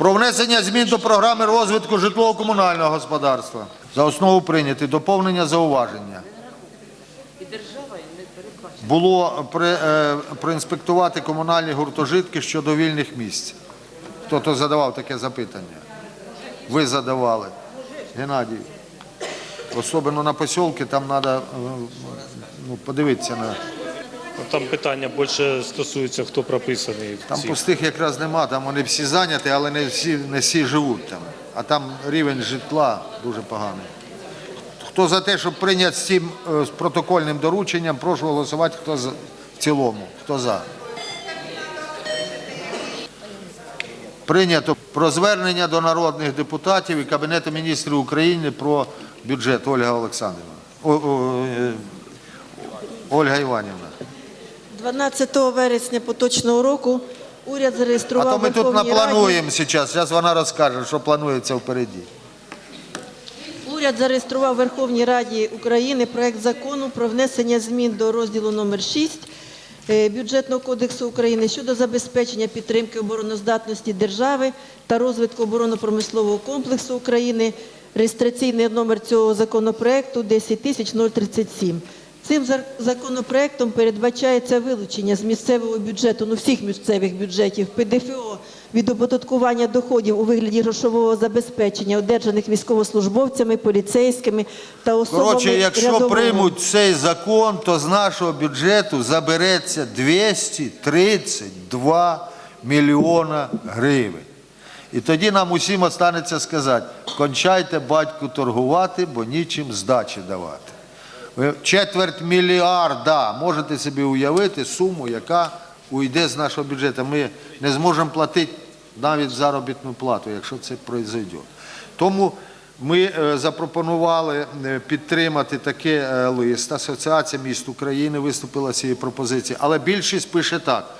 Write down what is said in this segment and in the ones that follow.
Про внесення змін до програми розвитку житлово-комунального господарства. За основу прийняти доповнення зауваження. Було при, е, проінспектувати комунальні гуртожитки щодо вільних місць. Хто-то задавав таке запитання? Ви задавали. Геннадій. Особливо на посілки, там треба ну, подивитися на. Там питання більше стосується, хто прописаний в Там цій. пустих якраз нема, там вони всі зайняті, але не всі, не всі живуть там. А там рівень житла дуже поганий. Хто за те, щоб прийняти з цим е, з протокольним дорученням, прошу голосувати, хто за, в цілому. Хто за? Прийнято про звернення до народних депутатів і Кабінету міністрів України про бюджет Ольга Олександрівна. О, о, е, Ольга Іванівна. 12 вересня поточного року уряд А зареєстрував то ми тут Верховній Раді- наплануємо зараз. Зараз вона розкаже, що планується впереді. Уряд зареєстрував в Верховній Раді України проект закону про внесення змін до розділу номер 6 е, Бюджетного кодексу України щодо забезпечення підтримки обороноздатності держави та розвитку оборонно-промислового комплексу України. Реєстраційний номер цього законопроекту 10037. Цим законопроектом передбачається вилучення з місцевого бюджету, ну всіх місцевих бюджетів ПДФО від оподаткування доходів у вигляді грошового забезпечення, одержаних військовослужбовцями, поліцейськими та особами Коротше, якщо рядового. приймуть цей закон, то з нашого бюджету забереться 232 мільйона гривень. І тоді нам усім останеться сказати, кончайте батьку торгувати, бо нічим здачі давати. Четверть мільярда, можете собі уявити суму, яка уйде з нашого бюджету. Ми не зможемо платити навіть заробітну плату, якщо це пройде. Тому ми е, запропонували е, підтримати таке е, лист. Асоціація міст України виступила з цією пропозицією, але більшість пише так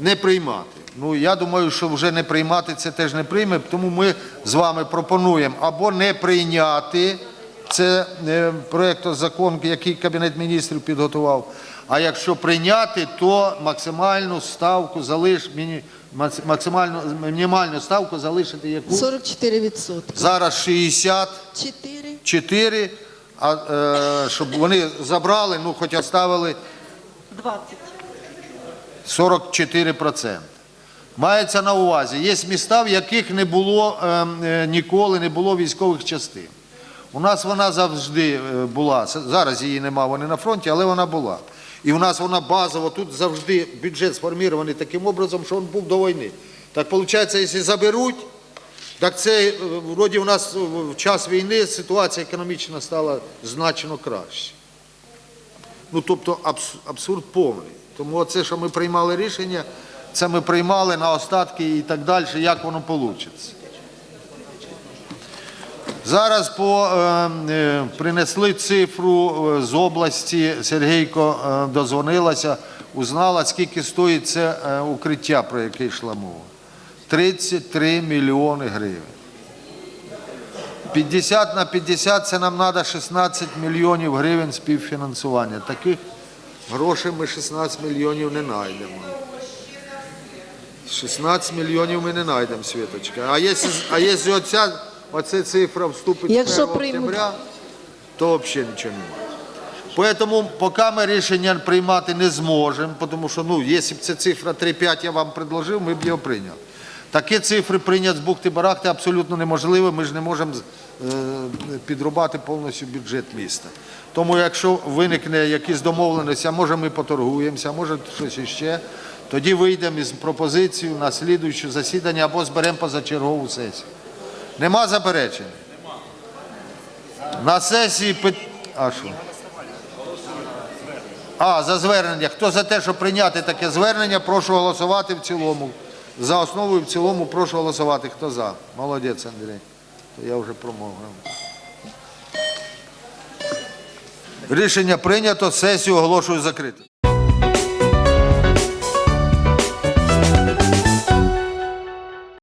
не приймати. Ну я думаю, що вже не приймати це теж не прийме, тому ми з вами пропонуємо або не прийняти це е, проект закон, який Кабінет міністрів підготував. А якщо прийняти, то максимальну ставку залиш максимальну мінімальну ставку залишити яку 44 відсотки. зараз 60. 4. 4, а е, щоб вони забрали, ну хоч оставили 20. 44%. Мається на увазі, є міста, в яких не було е, е, ніколи не було військових частин. У нас вона завжди е, була, зараз її нема, вони на фронті, але вона була. І у нас вона базово, тут завжди бюджет сформований таким образом, що він був до війни. Так виходить, якщо заберуть, так це е, вроді у нас в час війни ситуація економічна стала значно краще. Ну, тобто абсурд повний. Тому це, що ми приймали рішення, це ми приймали на остатки і так далі, як воно вийде. Зараз по, е, е, принесли цифру е, з області, Сергійко е, дозвонилася, узнала, скільки стоїть це е, укриття, про яке йшла мова. 33 мільйони гривень. 50 на 50 це нам треба 16 мільйонів гривень співфінансування. Таких грошей ми 16 мільйонів не знайдемо. 16 мільйонів ми не знайдемо, Світочка. А якщо, оця, оця цифра вступить Якщо з 1 приймуть. октября, то взагалі нічого немає. Тому поки ми рішення приймати не зможемо, тому що, ну, якщо б ця цифра 3-5 я вам предложив, ми б його прийняли. Такі цифри прийняти з бухти-барахти абсолютно неможливо, ми ж не можемо е, підрубати повністю бюджет міста. Тому якщо виникне якісь домовленості, а може ми поторгуємося, а може щось іще, тоді вийдемо із пропозицією на слідуюче засідання або зберемо позачергову сесію. Нема заперечень? На сесії пит... А що? А, за звернення. Хто за те, щоб прийняти таке звернення, прошу голосувати в цілому. За основу і в цілому прошу голосувати. Хто за? Молодець, Андрій. То я вже промовив. Рішення прийнято, сесію оголошую закритою.